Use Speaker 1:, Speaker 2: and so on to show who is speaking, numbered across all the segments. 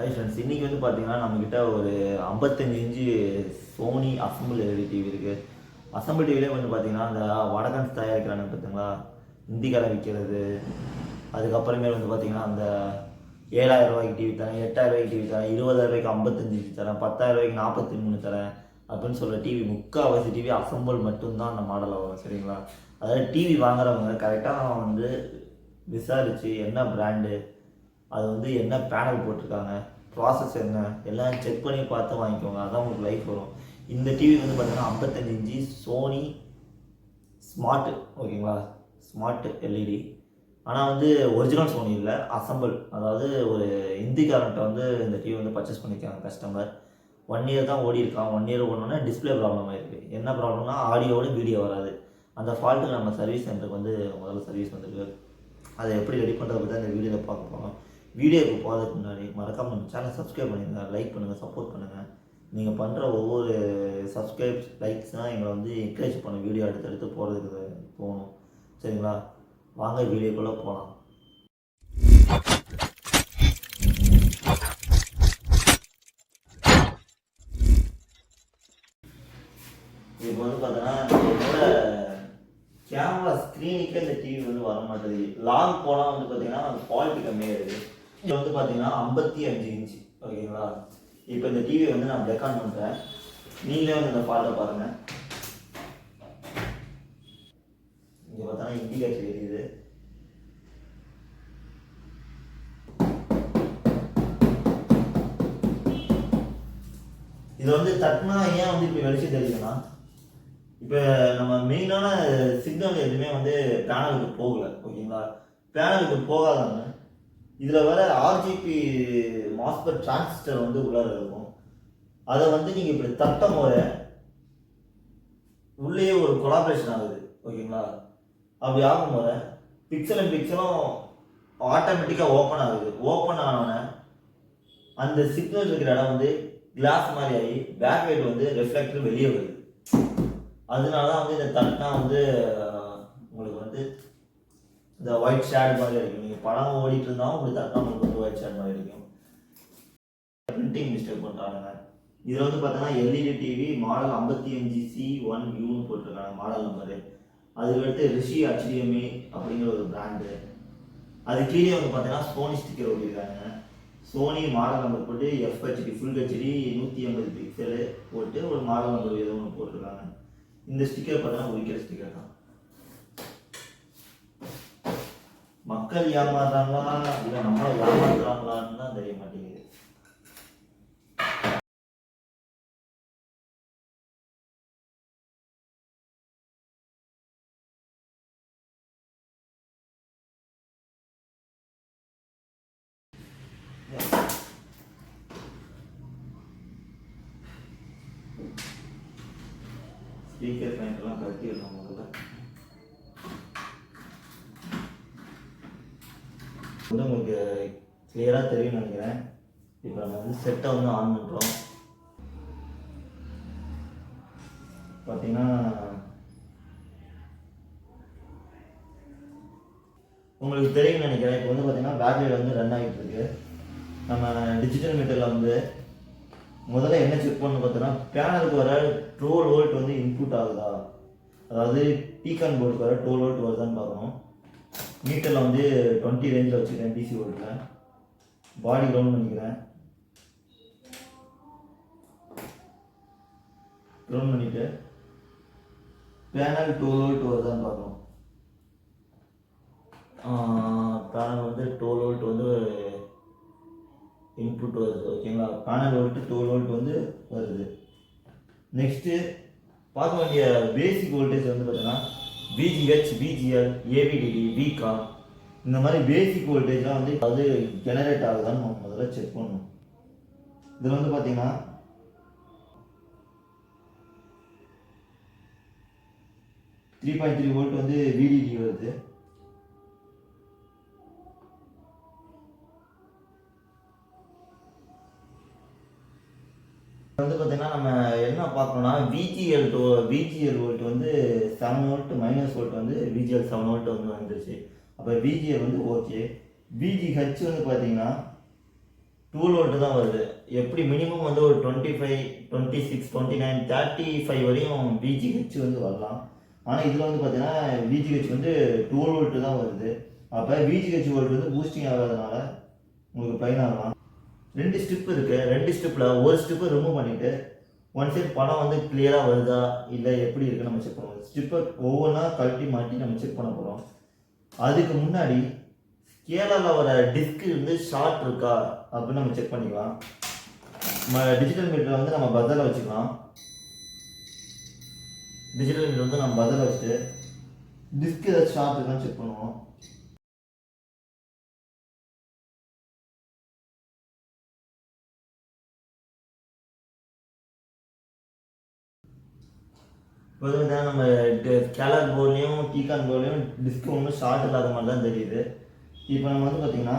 Speaker 1: Hi friends இன்றைக்கி வந்து பார்த்தீங்கன்னா நம்மக்கிட்ட ஒரு ஐம்பத்தஞ்சு inch Sony assemble LED TV இருக்குது அசம்பிள் டிவிலே வந்து பார்த்தீங்கன்னா அந்த வடகன்ஸ் தயாரிக்கிறாங்க பார்த்தீங்களா இந்திக்காரன் விற்கிறது அதுக்கப்புறமே வந்து பார்த்தீங்கன்னா அந்த ஏழாயிரம் ரூபாய்க்கு டிவி தரேன் எட்டாயிரம் ரூபாய்க்கு டிவி தரேன் இருபதாயிரம் ரூபாய்க்கு ஐம்பத்தஞ்சு தரேன் பத்தாயிரம் ரூபாய்க்கு நாற்பத்தி மூணு தரேன் அப்படின்னு சொல்ல டிவி முக்கால்வாசி டிவி அசம்பிள் மட்டும்தான் அந்த மாடலில் வரும் சரிங்களா? அதாவது டிவி வாங்குறவங்க கரெக்டாக வந்து விசாரித்து என்ன பிராண்டு அது வந்து என்ன பேனல் போட்டிருக்காங்க? ப்ராசஸ் என்ன? எல்லாம் செக் பண்ணி பார்த்து வாங்கிக்கோங்க. அதான் உங்களுக்கு லைஃப் வரும். இந்த டிவி வந்து பார்த்தீங்கன்னா ஐம்பத்தஞ்சு இன்ச்சி சோனி ஸ்மார்ட்டு ஓகேங்களா? ஸ்மார்ட்டு எல்இடி ஆனால் வந்து ஒரிஜினல் சோனி இல்லை. அசம்பிள் அதாவது ஒரு இந்திக்காரன்ட்ட வந்து இந்த டிவி வந்து பர்ச்சேஸ் பண்ணியிருக்காங்க கஸ்டமர் ஒன் இயர் தான் ஓடி இருக்கான். ஒன் இயர் ஓடணுன்னா டிஸ்பிளே ப்ராப்ளம் ஆயிருக்கு. என்ன ப்ராப்ளம்னா ஆடியோவோட வீடியோ வராது. அந்த ஃபால்ட்டு நம்ம சர்வீஸ் சென்டருக்கு வந்து முதல்ல சர்வீஸ் வந்துருக்கு. அதை எப்படி ரெடி பண்ணுறது பற்றி அந்த வீடியோவில் பார்க்க போகிறோம் வீடியோக்கு போகிறதுக்கு முன்னாடி மறக்காமல் நம்ம சேனல் சப்ஸ்கிரைப் பண்ணிடுங்க லைக் பண்ணுங்கள் சப்போர்ட் பண்ணுங்கள் நீங்கள் பண்ணுற ஒவ்வொரு சப்ஸ்கிரைப்ஸ் லைக்ஸ் தான் எங்களை வந்து என்கரேஜ் பண்ண வீடியோ எடுத்து எடுத்து போகிறதுக்கு போகணும். சரிங்களா? வாங்க வீடியோக்குள்ளே போகலாம் இப்போ வந்து பார்த்தோன்னா என்னோட கேமரா ஸ்க்ரீனுக்கே இந்த டிவி வந்து வர மாட்டேது லாங் போனால் வந்து பார்த்தீங்கன்னா குவாலிட்டி கம்மியாக இருக்குது இது வந்து பார்த்தீங்கன்னா ஐம்பத்தி அஞ்சு இன்ச்சு ஓகேங்களா? இப்போ இந்த டிவியை வந்து நான் பிளக் ஆன் பண்ணுறேன் நீங்களே வந்து இந்த ஃபால்ட்டை பாருங்கள் இங்கே பார்த்தோன்னா இண்டிகேட்டர் எரியுது இது வந்து தட்டினா ஏன் வந்து இப்போ வெளிச்சம் தெரியுதுன்னா இப்போ நம்ம மெயினான சிக்னல் எதுவுமே வந்து பேனலுக்கு போகல ஓகேங்களா? பேனலுக்கு போகாதாங்க இதில் வர ஆர்ஜிபி மாஸ்பர் டிரான்சிஸ்டர் வந்து உள்ளார இருக்கும். அதை வந்து நீங்கள் இப்படி தட்டும் போது உள்ளேயே ஒரு கொலாபரேஷன் ஆகுது ஓகேங்களா? அப்படி ஆகும்போது பிக்சல் அண்ட் பிக்சலும் ஆட்டோமேட்டிக்காக ஓப்பன் ஆகுது. ஓப்பன் ஆனோடனே அந்த சிக்னல் இருக்கிற இடம் வந்து கிளாஸ் மாதிரி ஆகி பேக் லைட் வந்து ரிஃப்ளெக்டர் வெளியே வருது. அதனால தான் வந்து இந்த தட்டினா வந்து உங்களுக்கு வந்து இந்த ஒயிட் ஷேட் மாதிரி இருக்கும் நீங்கள் படம் ஓடிட்டு இருந்தாலும் உங்களுக்கு தட்டினா உங்களுக்கு வந்து ஒயிட் ஷேட் மாதிரி இருக்கும் பிரிண்டிங் மிஸ்டேக் பண்ணுறாங்க இதில் வந்து பார்த்தோன்னா எல்இடி டிவி மாடல் ஐம்பத்தி அஞ்சு சி ஒன் யூன்னு போட்டிருக்காங்க மாடல் நம்பரு அதுக்கடுத்து ரிஷி ஹெச்டிஎம்ஏ அப்படிங்கிற ஒரு பிராண்டு அது கீழே வந்து பார்த்தீங்கன்னா சோனி ஸ்டிக்கர் ஒட்டியிருக்காங்க சோனி மாடல் நம்பர் போட்டு எஃப்ஹெச்டி ஃபுல் ஹெச்டி நூற்றி ஐம்பது பிக்சலு போட்டு ஒரு மாடல் நம்பர் ஏதோ ஒன்று போட்டிருக்காங்க. இந்த ஸ்டிக்கர் பார்த்தீங்கன்னா உரிக்கிற ஸ்டிக்கர் தான். மக்கள் ஏமாறுறாங்களா இல்லை நம்மளை ஏமாத்துறாங்களான்னு தான் தெரிய மாட்டேங்குது. ஸ்பீக்கர் பாயிண்ட்லாம் கட்டிடணும் முதல்ல. வந்து உங்களுக்கு கிளியராக தெரியும்னு நினைக்கிறேன். இப்போ நம்ம வந்து செட்டை வந்து ஆன் பண்ணுறோம் பார்த்தீங்கன்னா உங்களுக்கு தெரியும்னு நினைக்கிறேன். இப்போ வந்து பார்த்தீங்கன்னா பேட்டரி வந்து ரன் ஆகிட்டு இருக்கு. நம்ம டிஜிட்டல் மீட்டரில் வந்து முதல்ல என்ன செக் பண்ணணும் பார்த்தோன்னா பேனலுக்கு வர டுவெல் வோல்ட் வந்து இன்புட் ஆகுதா? அதாவது பீகான் போர்டுக்கு வர டுவெல் வோல்ட் வருதான்னு பார்க்கணும். மீட்டரில் வந்து டுவெண்ட்டி ரேஞ்சில் வச்சுருக்கேன் டிசி வோல்ட்டில் பாடி கிரவுண்ட் பண்ணிக்கிறேன். கிரவுண்ட் பண்ணிவிட்டு பேனல் டோல் வோல்ட் வருதான்னு பார்க்கணும். பேனல் வந்து டோல் வோல்ட் வந்து இன்புட் வருது. ஓகேங்களா பேனல் வோல்ட்டு டோல் வோல்ட் வந்து வருது. நெக்ஸ்ட்டு பார்க்க வேண்டிய பேசிக் வோல்டேஜ் வந்து பார்த்தீங்கன்னா பிஜிஹெச் பிஜிஎல் ஏவிடிடி விகா இந்த மாதிரி பேசிக் வோல்டேஜ்லாம் வந்து அது ஜெனரேட் ஆகுதான்னு நம்ம முதல்ல செக் பண்ணணும். இதில் வந்து பார்த்தீங்கன்னா த்ரீ பாயிண்ட் த்ரீ வோல்ட் வந்து விடிடி வருது. வந்து பார்த்தீங்கன்னா நம்ம என்ன பார்க்கணும்னா விஜிஎல் டோ விஜிஎல் வோல்ட் வந்து செவன் வோல்ட் மைனஸ் வோல்ட் வந்து விஜிஎல் செவன் வோல்ட் வந்து வந்துருச்சு. அப்போ விஜிஎல் வந்து ஓகே. பிஜிஹெச் வந்து பார்த்தீங்கன்னா டூல் வோல்ட் தான் வருது. எப்படி மினிமம் வந்து ஒரு twenty five twenty six twenty nine thirty five வரையும் பிஜிஹெச் வந்து வரலாம். ஆனால் இதில் வந்து பார்த்தீங்கன்னா விஜிஹெச் வந்து டுவெல் வோல்ட்டு தான் வருது. அப்போ விஜிஹெச் வோல்ட் வந்து பூஸ்டிங் ஆகாதனால உங்களுக்கு பயனாகலாம் ரெண்டு ஸ்டிப் இருக்கு. ரெண்டு ஸ்டிப்பில் ஒரு ஸ்டிப்பை ரிமூவ் பண்ணிவிட்டு ஒன் சைட் படம் வந்து கிளியராக வருதா இல்லை எப்படி இருக்குன்னு நம்ம செக் பண்ணுவோம். ஸ்டிப்பை ஒவ்வொன்றா கழட்டி மாட்டி நம்ம செக் பண்ண போகிறோம் அதுக்கு முன்னாடி ஸ்கேலால் வர டிஸ்க்கு வந்து ஷார்ட் இருக்கா அப்படின்னு நம்ம செக் பண்ணிக்கலாம். நம்ம டிஜிட்டல் மீட்டர் வந்து நம்ம பதல வச்சுக்கலாம். டிஜிட்டல் மீட்டர் வந்து நம்ம பதில் வச்சுட்டு டிஸ்க் ஏதாச்சும் ஷார்ட் இருக்கான்னு செக் பண்ணுவோம். இப்போ தான் பார்த்தீங்கன்னா நம்ம கேலர் போர்ட்லேயும் டீகான் போர்ட்லேயும் டிஸ்க் ஒன்றும் ஷார்ட் இல்லாத மாதிரி தான் தெரியுது. இப்போ நம்ம வந்து பார்த்தீங்கன்னா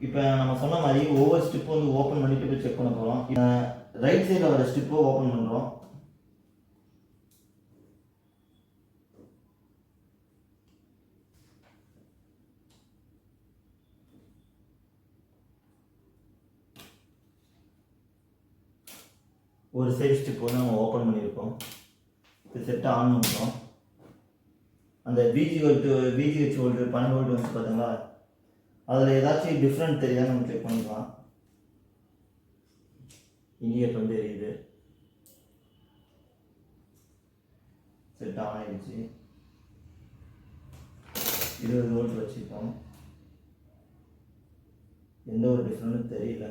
Speaker 1: இப்போ நம்ம சொன்ன மாதிரி ஒவ்வொரு ஸ்டிப்பும் வந்து ஓப்பன் பண்ணிட்டு போய் செக் பண்ண போகிறோம் ரைட் சைடில் வர ஸ்டிப்பை ஓப்பன் பண்ணுறோம் ஒரு சைடு ஸ்டிப் வந்து நம்ம ஓப்பன் பண்ணியிருக்கோம். இது செட்டை ஆன் பண்ணுறோம் அந்த பிஜி வோல்ட்டு பிஜிஹெச் வோல்ட்டு பன்னெண்டு வோல்ட் வந்து பார்த்தீங்களா அதில் ஏதாச்சும் டிஃப்ரெண்ட் தெரியாது? நம்ம செக் பண்ணிக்கலாம். இண்டிகேட் வந்து எரியுது செட் ஆன் ஆயிடுச்சு. இருபது வோல்ட் வச்சுருக்கோம். எந்த ஒரு டிஃப்ரெண்ட்டும் தெரியல.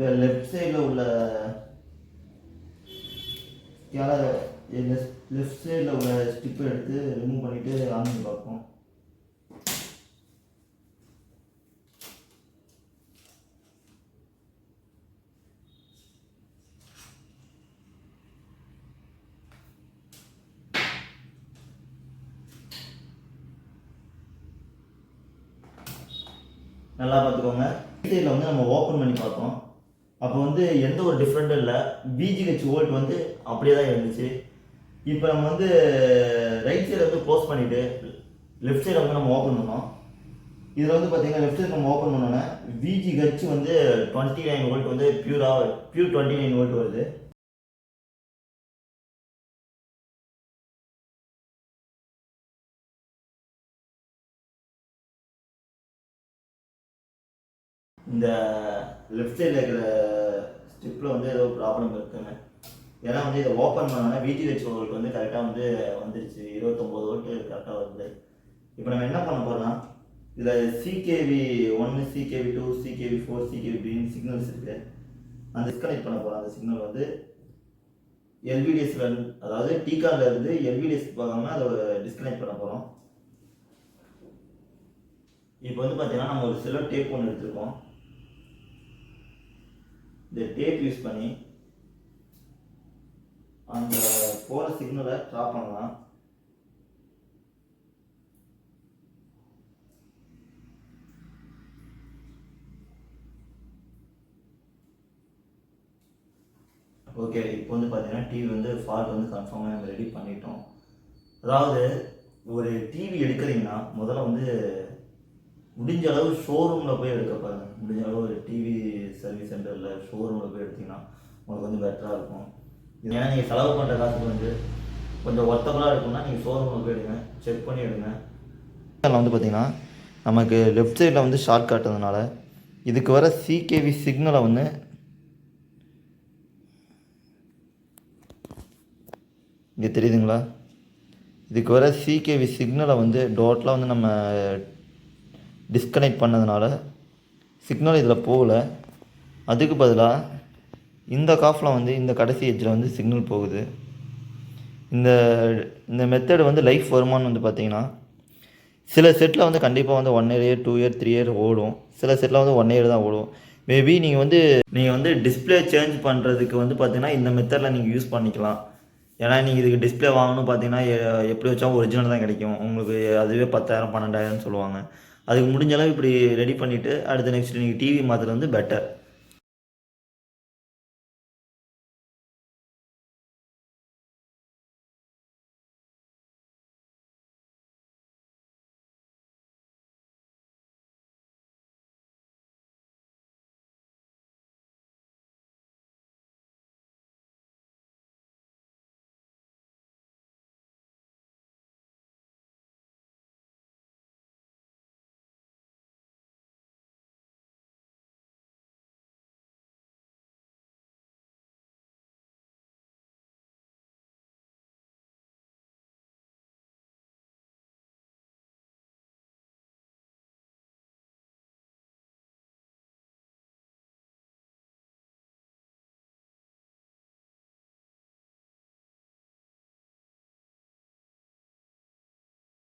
Speaker 1: லெஃப்ட் சைடில் உள்ள லெஃப்ட் சைடில் உள்ள ஸ்டிப்பை எடுத்து ரிமூவ் பண்ணிவிட்டு ஆன் பண்ணி பார்ப்போம். நல்லா பார்த்துக்கோங்க. சைடில் வந்து நம்ம ஓப்பன் பண்ணி பார்த்தோம் அப்போ வந்து எந்த ஒரு டிஃப்ரெண்ட்டும் இல்லை. பிஜிஹெச் வோல்ட் வந்து அப்படியே தான் இருந்துச்சு. இப்போ நம்ம வந்து ரைட் சைடை வந்து க்ளோஸ் பண்ணிவிட்டு லெஃப்ட் சைடை வந்து நம்ம ஓப்பன் பண்ணோம். இதில் வந்து பார்த்தீங்கன்னா லெஃப்ட் சைடு நம்ம ஓப்பன் பண்ணோன்னே விஜிஹெச் வந்து டுவெண்ட்டி நைன் வோல்ட் வந்து பியூராக பியூர் டுவெண்ட்டி நைன் வோல்ட் வருது. இந்த லெஃப்ட் சைடில் இருக்கிற ஸ்ட்ரிப்பில் வந்து ஏதோ ப்ராப்ளம் இருக்குங்க. ஏன்னா வந்து இதை ஓப்பன் பண்ணோன்னா விஜிஹெச் வோல்ட் வந்து கரெக்டாக வந்து வந்துருச்சு. இருபத்தொம்போது வோல்ட் கரெக்டாக வருது. இப்போ நம்ம என்ன பண்ண போகிறோம்னா இதில் சிகேவி ஒன்று சிகேவி டூ சிகேவி ஃபோர் சிகேவி த்ரீன்னு சிக்னல்ஸ் இருக்குது அந்த டிஸ்கனெக்ட் பண்ண போகிறோம் அந்த சிக்னல் வந்து எல்விடிஎஸ்ல அதாவது டீகால இருந்து எல்விடிஎஸ் போகாமல் அதை டிஸ்கனெக்ட் பண்ண போகிறோம் இப்போ வந்து பார்த்தீங்கன்னா நம்ம ஒரு சிலர் டேப் ஒன்று எடுத்திருக்கோம். இந்த டேப் யூஸ் பண்ணி அந்த போகிற சிக்னலை ட்ராப் பண்ணலாம். ஓகே இப்போ வந்து பார்த்தீங்கன்னா டிவி வந்து ஃபால்ட் வந்து கன்ஃபார்மாக நம்ம ரெடி பண்ணிட்டோம். அதாவது ஒரு டிவி எடுக்கிறீங்கன்னா முதல்ல வந்து முடிஞ்ச அளவு ஷோரூமில் போய் எடுக்க பாருங்கள் முடிஞ்ச அளவு ஒரு டிவி சர்வீஸ் சென்டரில் ஷோரூமில் போய் எடுத்தீங்கன்னா உங்களுக்கு வந்து பெட்டராக இருக்கும். இது ஏன்னா நீங்கள் செலவு பண்ணுற காசுக்கு வந்து கொஞ்சம் ஒர்த்தபுளாக இருக்கும்னா நீங்கள் ஷோரூமில் போய் எடுங்க செக் பண்ணி எடுங்க. அதில் வந்து பார்த்தீங்கன்னா நமக்கு லெஃப்ட் சைடில் வந்து ஷார்ட் காட்டுறதுனால இதுக்கு வர சிகேவி சிக்னலை வந்து இங்கே தெரியுதுங்களா? இதுக்கு வர சிகேவி சிக்னலை வந்து டோட்டலாக வந்து நம்ம டிஸ்கனெக்ட் பண்ணதுனால சிக்னல் இதில் போகல. அதுக்கு பதிலாக இந்த காஃபில் வந்து இந்த கடைசி எஜ்ஜில் வந்து சிக்னல் போகுது. இந்த இந்த மெத்தடு வந்து லைஃப் வருமானு வந்து பார்த்தீங்கன்னா சில செட்டில் வந்து கண்டிப்பாக வந்து one year two year three year ஓடும். சில செட்டில் வந்து ஒன் இயர் தான் ஓடும். மேபி நீங்கள் வந்து நீங்கள் வந்து டிஸ்பிளே சேஞ்ச் பண்ணுறதுக்கு வந்து பார்த்தீங்கன்னா இந்த மெத்தடில் நீங்கள் யூஸ் பண்ணிக்கலாம். ஏன்னா நீங்கள் இதுக்கு டிஸ்பிளே வாங்கணும் பார்த்தீங்கன்னா எப்படி வச்சாலும் ஒரிஜினல் தான் கிடைக்கும். உங்களுக்கு அதுவே பத்தாயிரம் பன்னெண்டாயிரம்னு சொல்லுவாங்க. அதுக்கு முடிஞ்ச அளவு இப்படி ரெடி பண்ணிவிட்டு அடுத்து நெக்ஸ்ட் நீங்கள் டிவி மாற்றுறது வந்து பெட்டர்